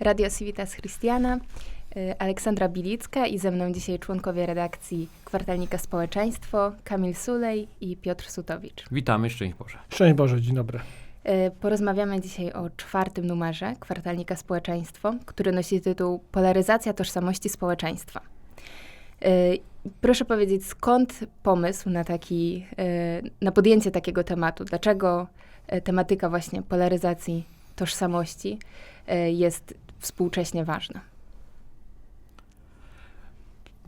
Radio Civitas Christiana, y, Aleksandra Bilicka i ze mną dzisiaj członkowie redakcji Kwartalnika Społeczeństwo, Kamil Sulej i Piotr Sutowicz. Witamy, szczęść Boże. Szczęść Boże, dzień dobry. Y, Porozmawiamy dzisiaj o czwartym numerze Kwartalnika Społeczeństwo, który nosi tytuł Polaryzacja tożsamości społeczeństwa. Y, Proszę powiedzieć, skąd pomysł na, taki, na podjęcie takiego tematu? Dlaczego tematyka właśnie polaryzacji tożsamości jest współcześnie ważna?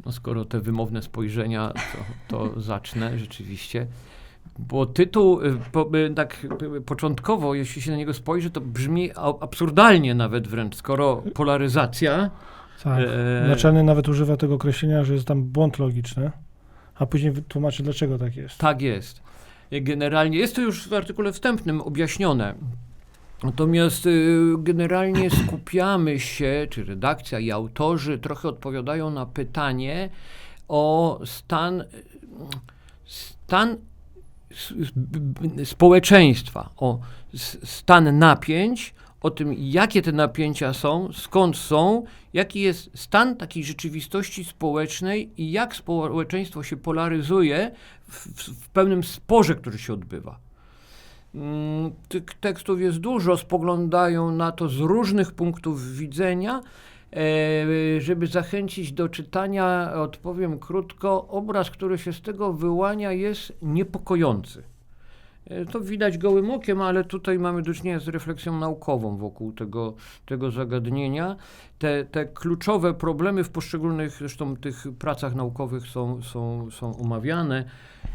No skoro te wymowne spojrzenia, to, to zacznę rzeczywiście. Bo tytuł y, po, y, tak początkowo, jeśli się na niego spojrzy, to brzmi absurdalnie nawet wręcz, skoro polaryzacja. Tak. e, Naczelny nawet używa tego określenia, że jest tam błąd logiczny, a później tłumaczy, dlaczego tak jest. Tak jest. Generalnie jest to już w artykule wstępnym objaśnione. Natomiast y, generalnie skupiamy się, czy redakcja i autorzy trochę odpowiadają na pytanie o stan, stan społeczeństwa, o stan napięć, o tym, jakie te napięcia są, skąd są, jaki jest stan takiej rzeczywistości społecznej i jak społeczeństwo się polaryzuje w, w, pełnym sporze, który się odbywa. Mm, Tych tekstów jest dużo, spoglądają na to z różnych punktów widzenia. E, żeby zachęcić do czytania, odpowiem krótko, obraz, który się z tego wyłania, jest niepokojący. E, To widać gołym okiem, ale tutaj mamy do czynienia z refleksją naukową wokół tego, tego zagadnienia. Te, te kluczowe problemy w poszczególnych, zresztą tych pracach naukowych są, są, są omawiane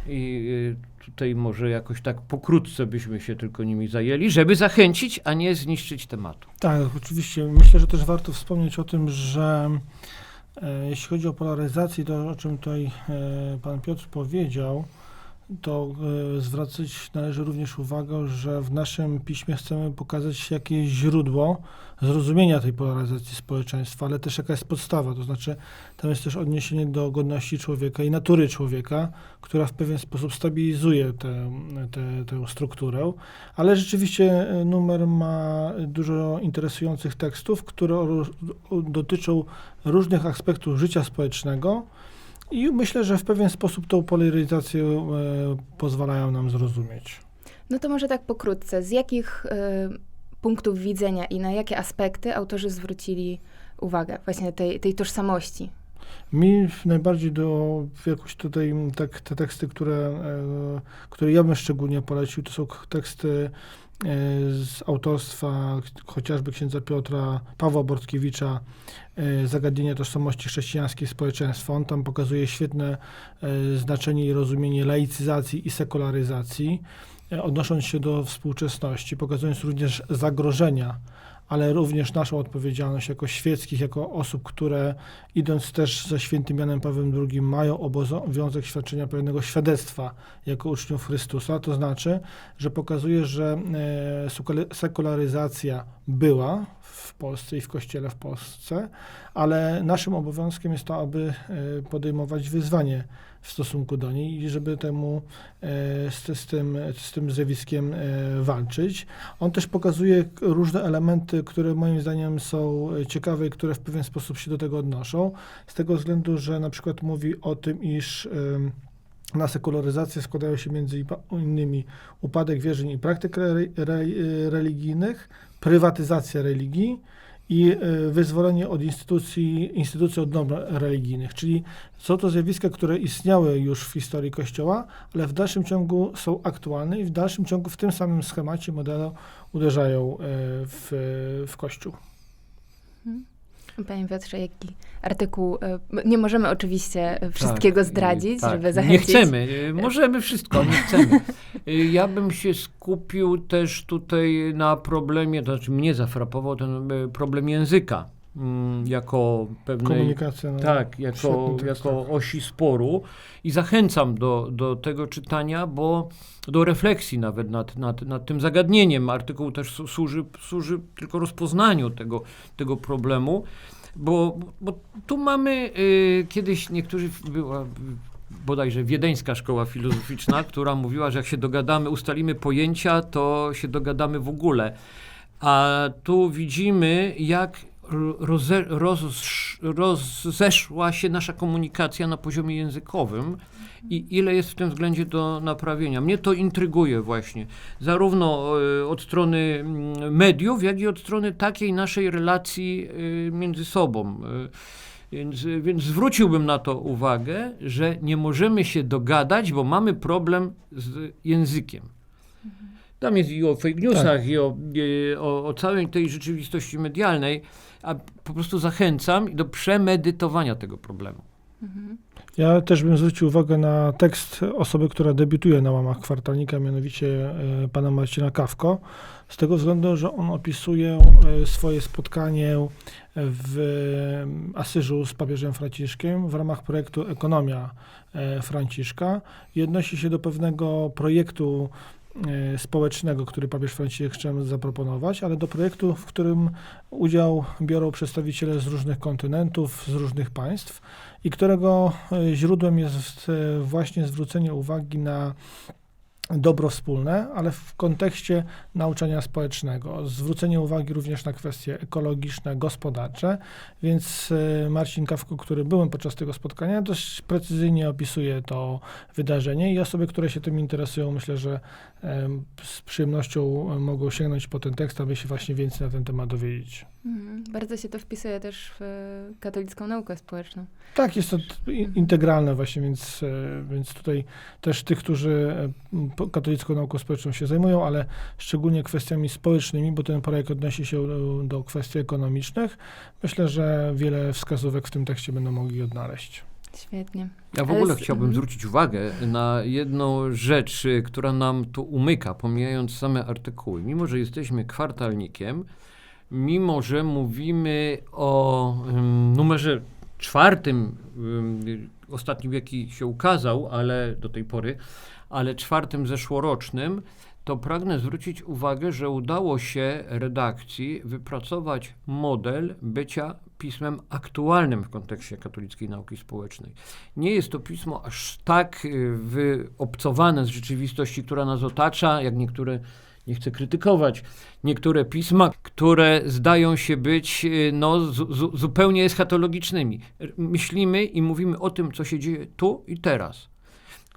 i y, tutaj może jakoś tak pokrótce byśmy się tylko nimi zajęli, żeby zachęcić, a nie zniszczyć tematu. Tak, oczywiście. Myślę, że też warto wspomnieć o tym, że e, jeśli chodzi o polaryzację, to o czym tutaj e, pan Piotr powiedział, to e, zwracać należy również uwagę, że w naszym piśmie chcemy pokazać jakieś źródło zrozumienia tej polaryzacji społeczeństwa, ale też jaka jest podstawa, to znaczy tam jest też odniesienie do godności człowieka i natury człowieka, która w pewien sposób stabilizuje tę, tę, tę strukturę, ale rzeczywiście e, numer ma dużo interesujących tekstów, które dotyczą różnych aspektów życia społecznego i myślę, że w pewien sposób tą polaryzację e, pozwalają nam zrozumieć. No to może tak pokrótce. Z jakich y, punktów widzenia i na jakie aspekty autorzy zwrócili uwagę właśnie tej, tej tożsamości? Mi najbardziej do jakoś tutaj tak, te teksty, które, e, które ja bym szczególnie polecił, to są teksty e, z autorstwa chociażby księdza Piotra Pawła Bortkiewicza e, Zagadnienie tożsamości chrześcijańskiej społeczeństwa. On tam pokazuje świetne e, znaczenie i rozumienie laicyzacji i sekularyzacji, e, odnosząc się do współczesności, pokazując również zagrożenia ale również naszą odpowiedzialność jako świeckich, jako osób, które idąc też ze świętym Janem Pawłem II mają obowiązek świadczenia pewnego świadectwa jako uczniów Chrystusa. To znaczy, że pokazuje, że e, sekula- sekularyzacja była w Polsce i w Kościele w Polsce, ale naszym obowiązkiem jest to, aby e, podejmować wyzwanie w stosunku do niej i żeby temu e, z, z, tym, z tym zjawiskiem walczyć. On też pokazuje różne elementy, które moim zdaniem są e, ciekawe i które w pewien sposób się do tego odnoszą. Z tego względu, że na przykład mówi o tym, iż na sekularyzację składają się między innymi upadek wierzeń i praktyk re, re, religijnych, prywatyzacja religii i e, wyzwolenie od instytucji, instytucji od norm religijnych. Czyli są to zjawiska, które istniały już w historii Kościoła, ale w dalszym ciągu są aktualne i w dalszym ciągu w tym samym schemacie, modelu uderzają e, w, w Kościół. Panie Piotrze, jaki artykuł? y, Nie możemy oczywiście y, wszystkiego Tak, zdradzić, tak. żeby zachęcić. Nie chcemy, możemy wszystko, nie chcemy. Y, Ja bym się skupił też tutaj na problemie, to znaczy mnie zafrapował ten problem języka. Mm, Jako pewnej Komunikacja. No, Tak, jako, jako osi sporu i zachęcam do, do tego czytania, bo do refleksji nawet nad, nad, nad tym zagadnieniem. Artykuł też służy, służy tylko rozpoznaniu tego, tego problemu, bo, bo tu mamy y, kiedyś niektórzy, była bodajże wiedeńska szkoła filozoficzna, która mówiła, że jak się dogadamy, ustalimy pojęcia, to się dogadamy w ogóle. A tu widzimy, jak roze, roz, rozeszła się nasza komunikacja na poziomie językowym i ile jest w tym względzie do naprawienia. Mnie to intryguje właśnie, zarówno e, od strony mm, mediów, jak i od strony takiej naszej relacji e, między sobą. E, Więc, więc zwróciłbym na to uwagę, że nie możemy się dogadać, bo mamy problem z językiem. Tam jest i o fake newsach, i, o, i o, o całej tej rzeczywistości medialnej, a po prostu zachęcam do przemedytowania tego problemu. Ja też bym zwrócił uwagę na tekst osoby, która debiutuje na łamach kwartalnika, mianowicie e, pana Marcina Kawko, z tego względu, że on opisuje e, swoje spotkanie w e, Asyżu z papieżem Franciszkiem w ramach projektu Ekonomia e, Franciszka i odnosi się do pewnego projektu e, społecznego, który papież Franciszek chce zaproponować, ale do projektu, w którym udział biorą przedstawiciele z różnych kontynentów, z różnych państw i którego e, źródłem jest e, właśnie zwrócenie uwagi na dobro wspólne, ale w kontekście nauczania społecznego. Zwrócenie uwagi również na kwestie ekologiczne, gospodarcze, więc e, Marcin Kawko, który byłem podczas tego spotkania, dość precyzyjnie opisuje to wydarzenie i osoby, które się tym interesują, myślę, że z przyjemnością mogą sięgnąć po ten tekst, aby się właśnie więcej na ten temat dowiedzieć. Mhm. Bardzo się to wpisuje też w e, katolicką naukę społeczną. Tak, jest to i- integralne właśnie, więc, e, więc tutaj też tych, którzy e, katolicką nauką społeczną się zajmują, ale szczególnie kwestiami społecznymi, bo ten projekt odnosi się do kwestii ekonomicznych, myślę, że wiele wskazówek w tym tekście będą mogli odnaleźć. Świetnie. Ja w ogóle z- chciałbym mhm. zwrócić uwagę na jedną rzecz, y, która nam tu umyka, pomijając same artykuły. Mimo, że jesteśmy kwartalnikiem, mimo, że mówimy o ym, numerze czwartym, ym, ostatnim jaki się ukazał, ale do tej pory, ale czwartym zeszłorocznym, to pragnę zwrócić uwagę, że udało się redakcji wypracować model bycia pismem aktualnym w kontekście katolickiej nauki społecznej. Nie jest to pismo aż tak y, wyobcowane z rzeczywistości, która nas otacza, jak niektóre, nie chcę krytykować, niektóre pisma, które zdają się być y, no, zu, zu, zupełnie eschatologicznymi. Myślimy i mówimy o tym, co się dzieje tu i teraz.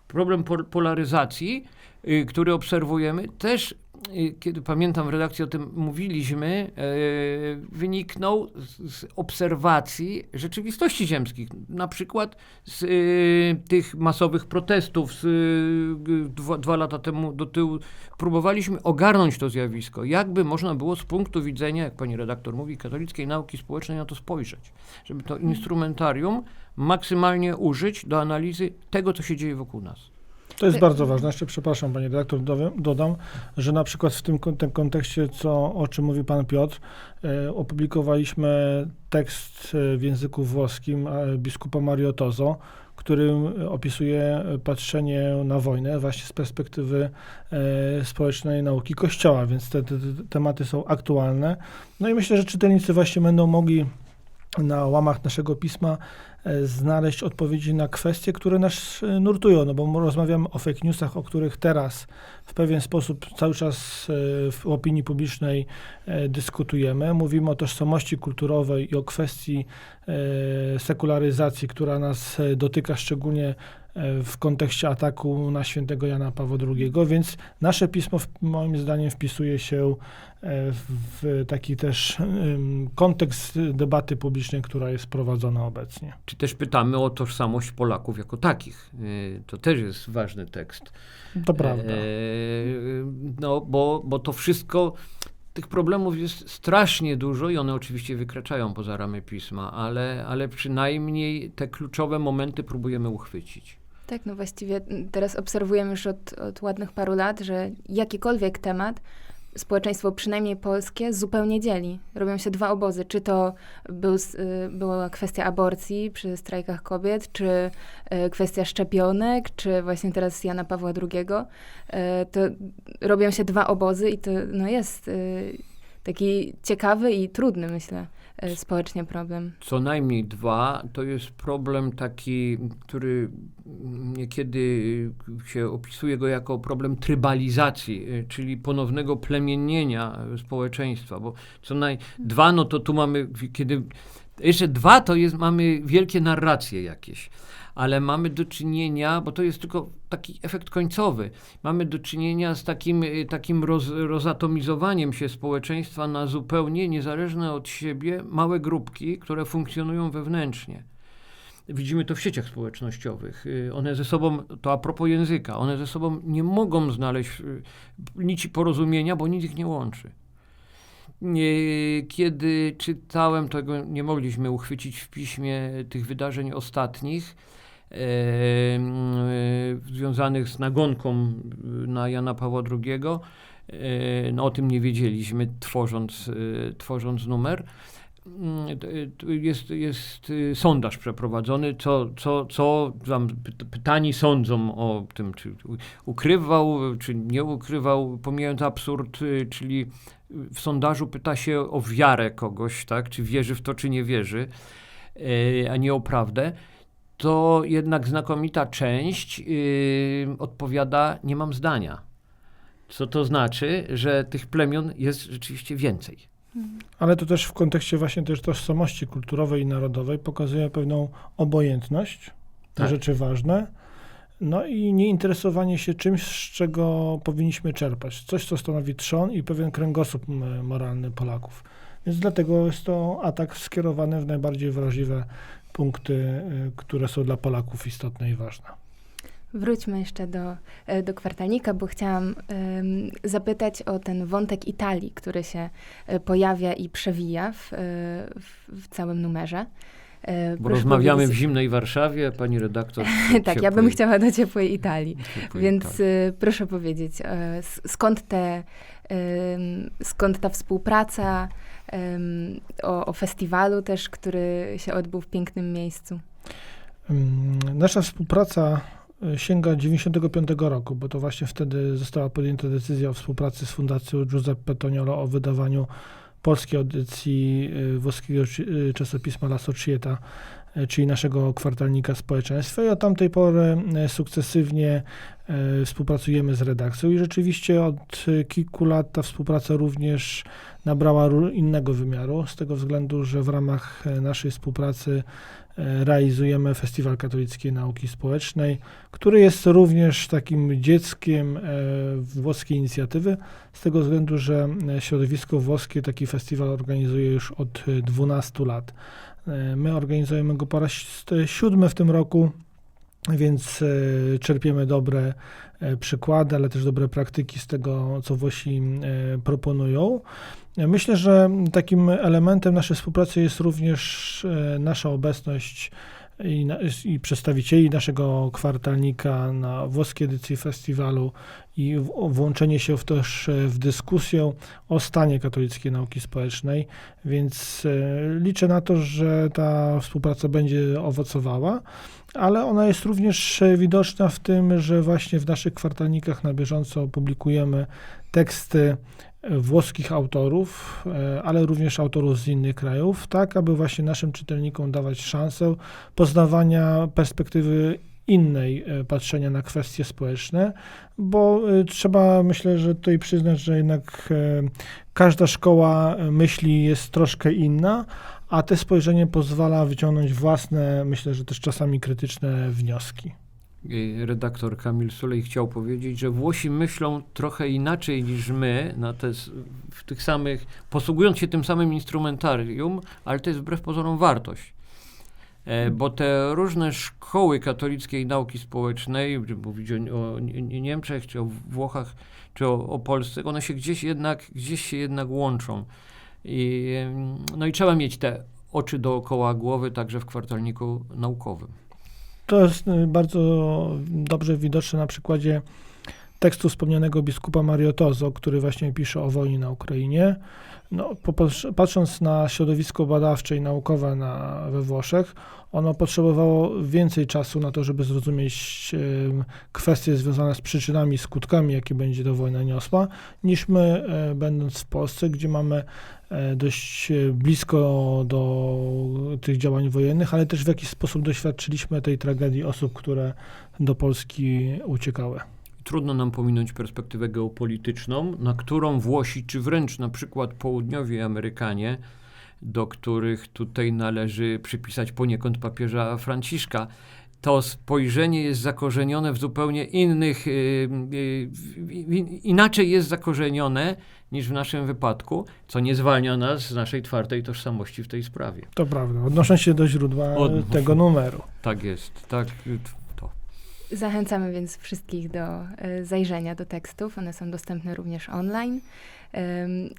Problem pol- polaryzacji, y, który obserwujemy, też, kiedy pamiętam w redakcji o tym mówiliśmy, y, wyniknął z, obserwacji rzeczywistości ziemskich. Na przykład z y, tych masowych protestów z dwa, dwa lata temu do tyłu. Próbowaliśmy ogarnąć to zjawisko. Jakby można było z punktu widzenia, jak pani redaktor mówi, katolickiej nauki społecznej na to spojrzeć. Żeby to instrumentarium maksymalnie użyć do analizy tego, co się dzieje wokół nas. To jest Ty- bardzo ważne. Jeszcze przepraszam, panie redaktor, dodam, że na przykład w tym kon- tym kontekście, co, o czym mówi pan Piotr, e, opublikowaliśmy tekst e, w języku włoskim biskupa Mario Tozo, którym opisuje patrzenie na wojnę właśnie z perspektywy e, społecznej nauki Kościoła, więc te, te, te tematy są aktualne. No i myślę, że czytelnicy właśnie będą mogli na łamach naszego pisma znaleźć odpowiedzi na kwestie, które nas e, nurtują, no bo rozmawiamy o fake newsach, o których teraz w pewien sposób cały czas e, w opinii publicznej e, dyskutujemy. Mówimy o tożsamości kulturowej i o kwestii e, sekularyzacji, która nas e, dotyka szczególnie e, w kontekście ataku na świętego Jana Pawła II, więc nasze pismo moim zdaniem wpisuje się e, w taki też kontekst debaty publicznej, która jest prowadzona obecnie. Czy też pytamy o tożsamość Polaków jako takich. Y, To też jest ważny tekst. To prawda. E, no, bo, bo to wszystko, tych problemów jest strasznie dużo i one oczywiście wykraczają poza ramy pisma, ale, ale przynajmniej te kluczowe momenty próbujemy uchwycić. Tak, no właściwie teraz obserwujemy już od, od ładnych paru lat, że jakikolwiek temat społeczeństwo, przynajmniej polskie, zupełnie dzieli. Robią się dwa obozy. Czy to był, y, była kwestia aborcji przy strajkach kobiet, czy y, kwestia szczepionek, czy właśnie teraz Jana Pawła II. Y, To robią się dwa obozy i to no jest taki ciekawy i trudny, myślę, społecznie problem. Co najmniej dwa, to jest problem taki, który niekiedy się opisuje go jako problem trybalizacji, y, czyli ponownego plemiennienia społeczeństwa, bo co naj... Dwa, no to tu mamy, kiedy... Jeszcze dwa to jest, mamy wielkie narracje jakieś, ale mamy do czynienia, bo to jest tylko taki efekt końcowy, mamy do czynienia z takim, y, takim roz, rozatomizowaniem się społeczeństwa na zupełnie niezależne od siebie małe grupki, które funkcjonują wewnętrznie. Widzimy to w sieciach społecznościowych. Y, One ze sobą, to a propos języka, one ze sobą nie mogą znaleźć y, nici porozumienia, bo nic ich nie łączy. Kiedy czytałem, tego nie mogliśmy uchwycić w piśmie tych wydarzeń ostatnich, związanych z nagonką y, na Jana Pawła II. E, no, o tym nie wiedzieliśmy, tworząc, e, tworząc numer. Mm, Jest, jest sondaż przeprowadzony, co, co, co tam py- pytani sądzą o tym, czy ukrywał, czy nie ukrywał, pomijając absurd, czyli w sondażu pyta się o wiarę kogoś, tak, czy wierzy w to, czy nie wierzy, a nie o prawdę, to jednak znakomita część y, odpowiada, nie mam zdania. Co to znaczy, że tych plemion jest rzeczywiście więcej. Ale to też w kontekście właśnie też tożsamości kulturowej i narodowej pokazuje pewną obojętność na Tak. rzeczy ważne, no i nieinteresowanie się czymś, z czego powinniśmy czerpać. Coś, co stanowi trzon i pewien kręgosłup moralny Polaków. Więc dlatego jest to atak skierowany w najbardziej wrażliwe punkty, y, które są dla Polaków istotne i ważne. Wróćmy jeszcze do, e, do kwartalnika, bo chciałam em, zapytać o ten wątek Italii, który się e, pojawia i przewija w, e, w, w całym numerze. Bo proszę rozmawiamy w zimnej Warszawie, pani redaktor. tak, ja bym chciała do ciepłej Italii. Ciepłej Więc Italii. y, proszę powiedzieć, s- skąd, te, ym, skąd ta współpraca ym, o, o festiwalu też, który się odbył w pięknym miejscu? Nasza współpraca y, sięga 95 roku, bo to właśnie wtedy została podjęta decyzja o współpracy z Fundacją Giuseppe Toniolo o wydawaniu polskiej edycji y, włoskiego y, czasopisma La Societa, y, czyli naszego kwartalnika społeczeństwa i od tamtej pory y, sukcesywnie y, współpracujemy z redakcją i rzeczywiście od kilku lat ta współpraca również nabrała innego wymiaru, z tego względu, że w ramach naszej współpracy e, realizujemy Festiwal Katolickiej Nauki Społecznej, który jest również takim dzieckiem e, włoskiej inicjatywy, z tego względu, że e, środowisko włoskie taki festiwal organizuje już od e, 12 lat. E, My organizujemy go po raz si- siódmy w tym roku, więc e, czerpiemy dobre e, przykłady, ale też dobre praktyki z tego, co Włosi proponują. Myślę, że takim elementem naszej współpracy jest również nasza obecność i, i przedstawicieli naszego kwartalnika na włoskiej edycji festiwalu i włączenie się w też e, w dyskusję o stanie katolickiej nauki społecznej, więc e, liczę na to, że ta współpraca będzie owocowała, ale ona jest również e, widoczna w tym, że właśnie w naszych kwartalnikach na bieżąco publikujemy teksty włoskich autorów, e, ale również autorów z innych krajów, tak aby właśnie naszym czytelnikom dawać szansę poznawania perspektywy innej e, patrzenia na kwestie społeczne, bo e, trzeba myślę, że tutaj przyznać, że jednak każda szkoła myśli jest troszkę inna, a te spojrzenie pozwala wyciągnąć własne, myślę, że też czasami krytyczne wnioski. Y, Redaktor Kamil Sulej chciał powiedzieć, że Włosi myślą trochę inaczej niż my, na te, w tych samych, posługując się tym samym instrumentarium, ale to jest wbrew pozorom wartość. E, bo te różne szkoły katolickiej nauki społecznej, mówić o, o Nie- Nie- Niemczech, czy o Włochach, czy o, o Polsce, one się gdzieś jednak, gdzieś się jednak łączą. I, no i trzeba mieć te oczy dookoła głowy, także w kwartalniku naukowym. To jest y, bardzo dobrze widoczne na przykładzie tekstu wspomnianego biskupa Mariotozo, który właśnie pisze o wojnie na Ukrainie. No, patrząc na środowisko badawcze i naukowe na, we Włoszech, ono potrzebowało więcej czasu na to, żeby zrozumieć kwestie związane z przyczynami, skutkami, jakie będzie ta wojna niosła, niż my, e, będąc w Polsce, gdzie mamy e, dość e, blisko do tych działań wojennych, ale też w jakiś sposób doświadczyliśmy tej tragedii osób, które do Polski uciekały. Trudno nam pominąć perspektywę geopolityczną, na którą Włosi, czy wręcz na przykład południowi Amerykanie, do których tutaj należy przypisać poniekąd papieża Franciszka, to spojrzenie jest zakorzenione w zupełnie innych, y, y, inaczej jest zakorzenione niż w naszym wypadku, co nie zwalnia nas z naszej twardej tożsamości w tej sprawie. To prawda. Odnosząc się do źródła Od- tego numeru. Tak jest, tak y. Zachęcamy więc wszystkich do e, zajrzenia do tekstów. One są dostępne również online.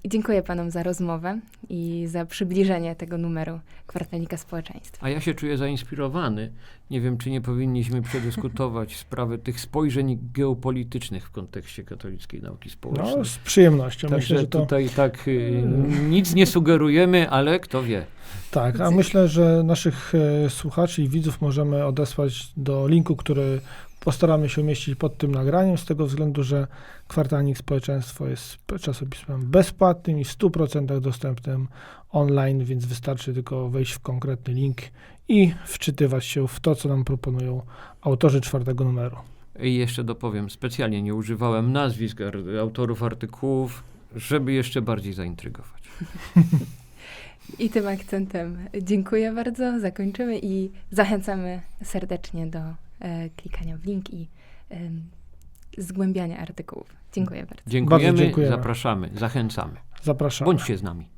Dziękuję panom za rozmowę i za przybliżenie tego numeru kwartalnika społeczeństwa. A ja się czuję zainspirowany. Nie wiem, czy nie powinniśmy przedyskutować sprawy tych spojrzeń geopolitycznych w kontekście katolickiej nauki społecznej. No, z przyjemnością. Także Myślę, że to tutaj tak y, nic nie sugerujemy, ale kto wie. tak. A myślę, że naszych e, słuchaczy i widzów możemy odesłać do linku, który postaramy się umieścić pod tym nagraniem, z tego względu, że kwartalnik społeczeństwo jest czasopismem bezpłatnym i w 100% dostępnym online, więc wystarczy tylko wejść w konkretny link i wczytywać się w to, co nam proponują autorzy czwartego numeru. I jeszcze dopowiem, specjalnie nie używałem nazwisk autorów artykułów, żeby jeszcze bardziej zaintrygować. I tym akcentem dziękuję bardzo. Zakończymy i zachęcamy serdecznie do klikania w link i zgłębiania artykułów. Dziękuję bardzo. Dziękujemy, dziękujemy. zapraszamy, zachęcamy. Zapraszam. Bądźcie z nami.